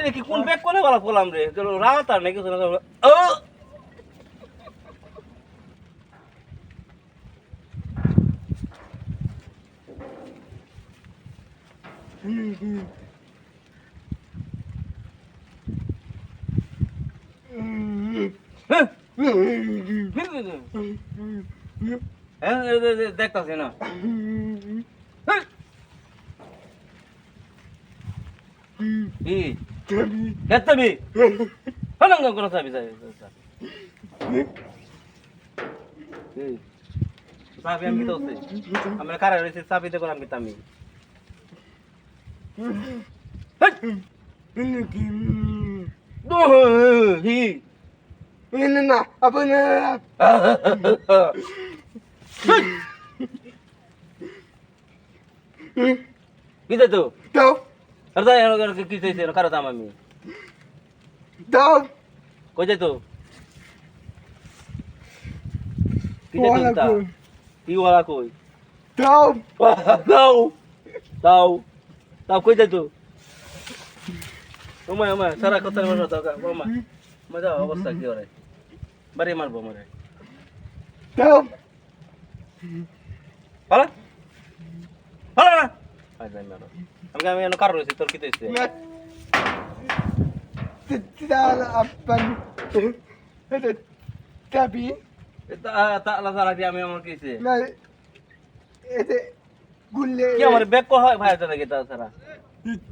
এটা কি কোন ব্যাগ কোনে বলা বললাম রে? রাত আর নাকি ও! হ্যাঁ দেখতাছি না। করে চাবি চাবি চাবি আমি তো আমরা কারা রয়েছে? চাবিতে করে আমি তামি না আপনার কিতে তো দাও আর যাই আর কি চাইছে কারও দাম আমি দাও কই যাই তো কি যাই তো কি ওলা কই দাও দাও দাও দাও কই যাই তো ওমা ওমা সারা কথা মারো দাও ওমা মজা অবস্থা কি ওরে বাড়ি মারবো মরে দাও ভালো ভালো না আমি আমি কারও রয়েছে তোর কি চাইছে দাও আপন এটা তাবি তা তা দিয়ে আমি আমার কিছে না এটা গুলে কি আমার ব্যাগ কো হয় ভাই তোরা গেতা সারা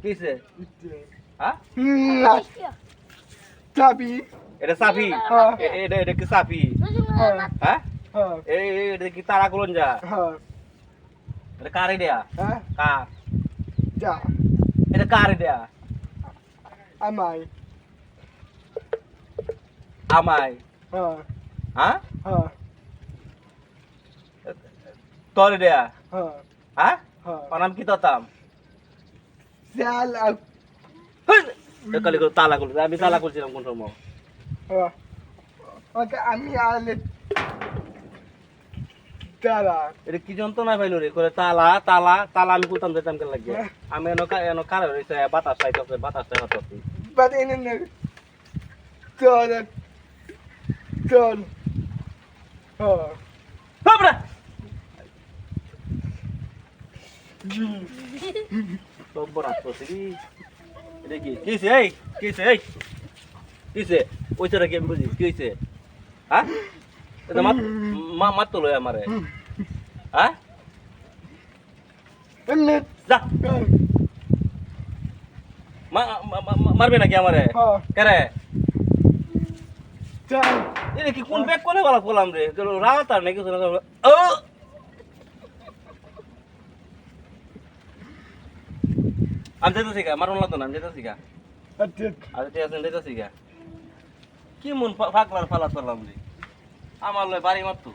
কিছে হ্যাঁ না এটা সাফি হ্যাঁ। এটা এটা কি সাফি হ্যাঁ হ্যাঁ এটা কি তারা করুন যা হ্যাঁ এটা কারে দেয়া কার যা এটা কারে দেয়া আমায় আমায় হ্যাঁ হ্যাঁ তোরে দেয়া হ্যাঁ পানাম কি ততাম তালা করছে আমি তালা করছিলাম কোন সময় আমি আলে দাঁড়া। এটা কি যন্ত্রণা পাইলো রে? করে তালা তালা তালা আমি করতাম যেতাম কে লাগে আমি এনো এনো কারে রয়েছে বাতাস চাইতেছে বাতাস চাইতেছে সব্বর আসছে কি এটা কি? কিছে এই কিছে এই। কিছে ওইটা কি আমি বুঝি? কি হইছে? হ্যাঁ? মাত তো লয় আমারে। হ্যাঁ যা। মারবে নাকি আমারে? কেরে. এটা কি কোন ব্যাগ কোনে বলা বললাম রে? রাত আর নাকি ও! আমি যেতেছি গা মারুন লাগতো না আমি গা I did. আচ্ছা ঠিক আছে যেতেছি গা কি মন ফাঁকলার ফালা করলাম রে? আমার লয় বাড়ি মারতো